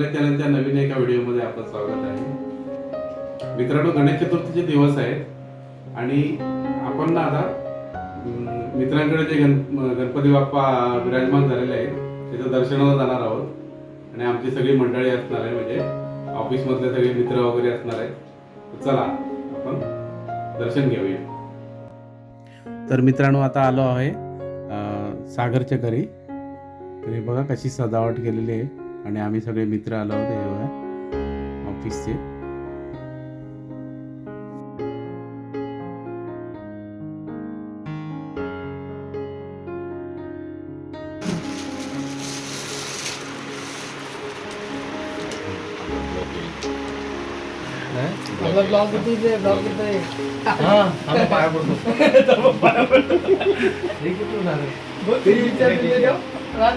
आपल्या चॅनलच्या नवीन एका व्हिडिओमध्ये आपलं स्वागत आहे. मित्रांनो गणेश चतुर्थीचे दिवस आहेत आणि आपण ना आता मित्रांकडे जे गण गणपती बाप्पा विराजमान झालेले आहेत त्याचं दर्शनाला जाणार आहोत. आणि आमची सगळी मंडळी असणार आहे म्हणजे ऑफिसमधले सगळे मित्र वगैरे असणार आहेत. चला आपण दर्शन घेऊया. तर मित्रांनो आता आलो आहे सागरच्या घरी. तर हे बघा कशी सजावट केलेली आहे. आणि आम्ही सगळे मित्र आलो आहोत हे ऑफिसचे. ब्लॉग किती आहे ब्लॉग किती आहे किती विचार किती देऊ? रात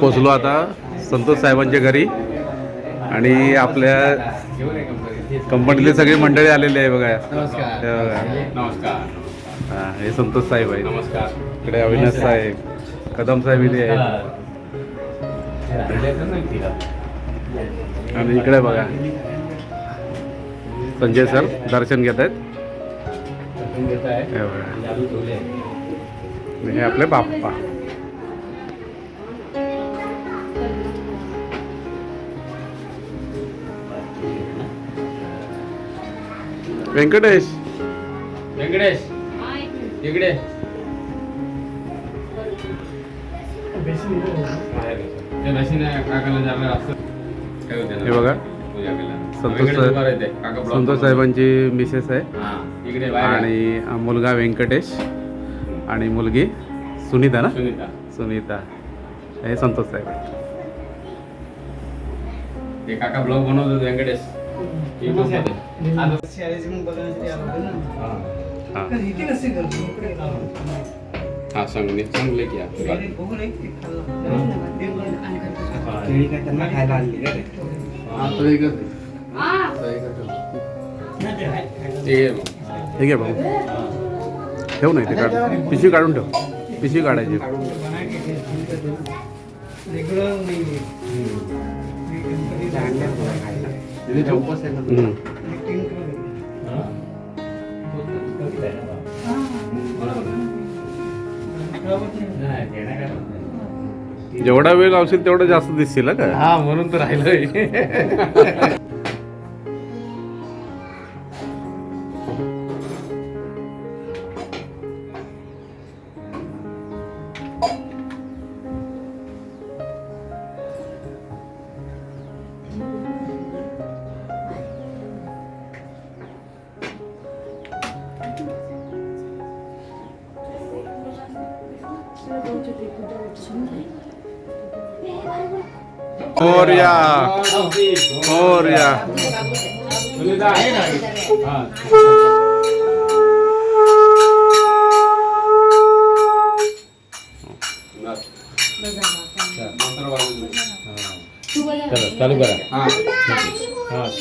पोचलो आता संतोष साहेबांच्या घरी. आणि आपल्या कंपनीतले सगळे मंडळी आलेले आहे बघा. नमस्कार. हे संतोष साहेब नमस्कार. इकडे अविनाश साहेब कदम साहेब इथे आहेत. आणि इकडे बघा. संजय सर दर्शन घेत आहेत. हे आपले बाप्पा. व्यंकटेश व्यंकटेश इकडे? हे बघा संतोष संतोष. साहेबांची मिसेस आहे. हा, आणि मुलगा व्यंकटेश आणि मुलगी सुनीता ना? सुनीता. सुनीता. हे संतोष साहेब. ते काका ब्लॉग बनवतो व्यंकटेश हा. हा. हा मी चांगले की खायला आणली ठीक आहे भाऊ. ठेव नाही ते काढ पिशवी काढून ठेव. पिशवी काढायची. रेग्युलर जेवढा वेळ लावशील तेवढं जास्त दिसतील का? हा म्हणून तर राहिलं मोर्या मोर्या चालू करा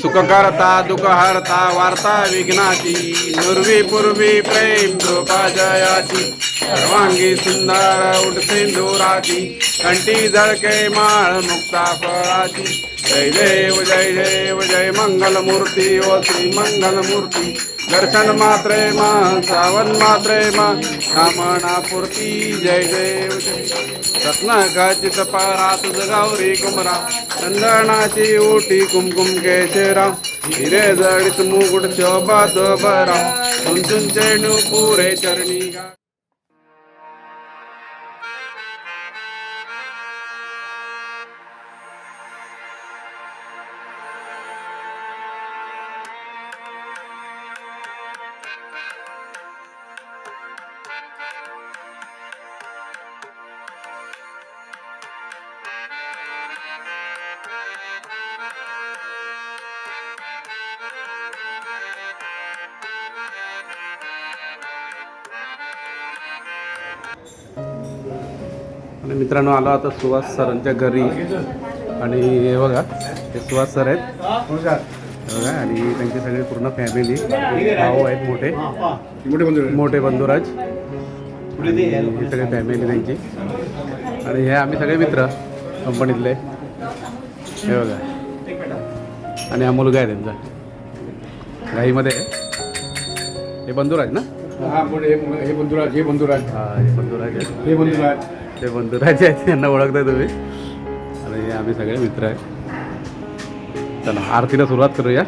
सुख करता दुःख हरता वार्ता विघ्नाची पूर्वी पूर्वी प्रेम कृपा जयाची सर्वांगी सुंदर उठते दोराची कंठी झळके माळ मुक्ता फळाची जय देव जय देव जय मंगल मूर्ती ओ श्री मंगल मूर्ती दर्शन मात्रे मा सावन मात्रे मा कामना पूर्ती जय देव जय रत्नाकाचित पारा तुझ गौरी कुमरा चंदनाची ओटी कुमकुम केशरा. हिरे जडित मुकुट शोभा दोबरा तुमचे चेणू पुरे चरणी आणि मित्रांनो आलो आता सुहास सरांच्या घरी. आणि हे बघा हे सुहास सर आहेत. हे बघा आणि त्यांची सगळी पूर्ण फॅमिली भाऊ आहेत मोठे. मोठे बंधुराज. ही सगळी फॅमिली त्यांची. आणि हे आम्ही सगळे मित्र कंपनीतले हे बघा. आणि हा मुलगा आहे त्यांचा. घाईमध्ये. हे बंधुराज ना? हा पण बंधुराज हे बंधुराज. हा हे बंधुराज हे बंधुराज. ते बंधुराज आहेत त्यांना ओळखताय तुम्ही. आणि आम्ही सगळे मित्र आहे चला आरतीला सुरुवात करूया.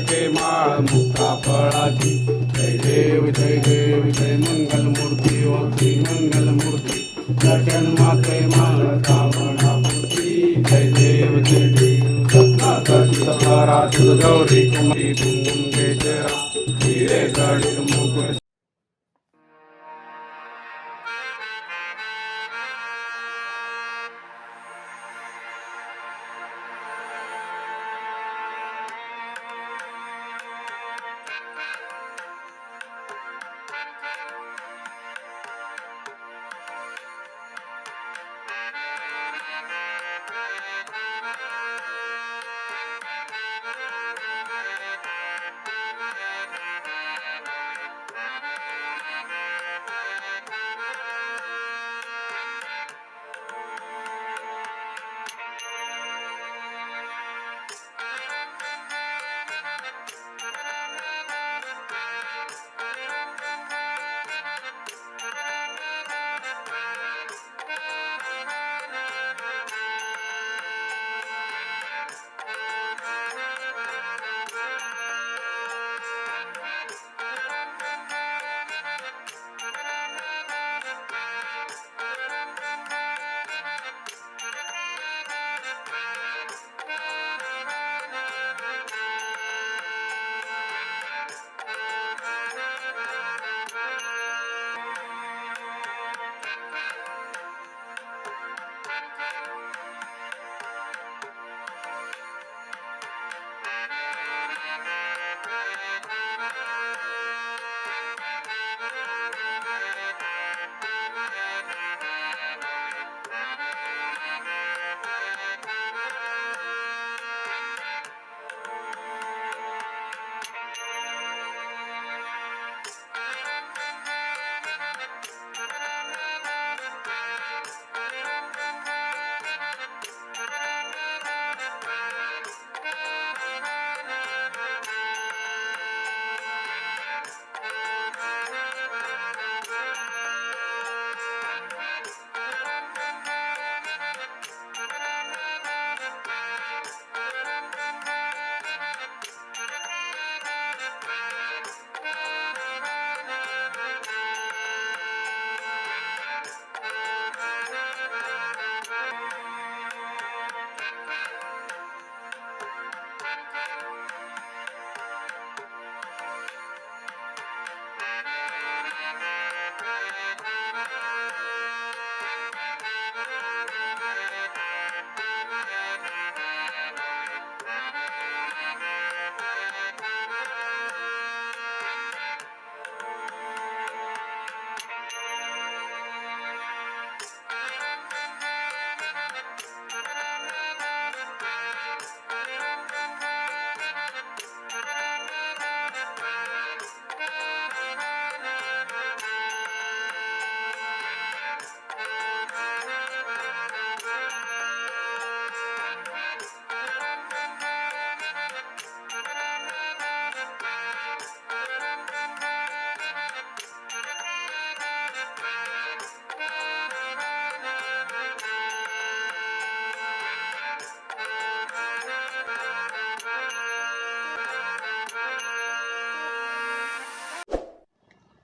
कंठी माळ मुक्ता फळाची. जय देव जय देव जय मंगल मूर्ती ओ श्री मंगल मूर्ती जगन माते माळ कामना मूर्ती जय देव जय देव. सपना परा तुझ गौरी कुमारी कुंकुम जरा. हिरे जडित मुकुट Bye.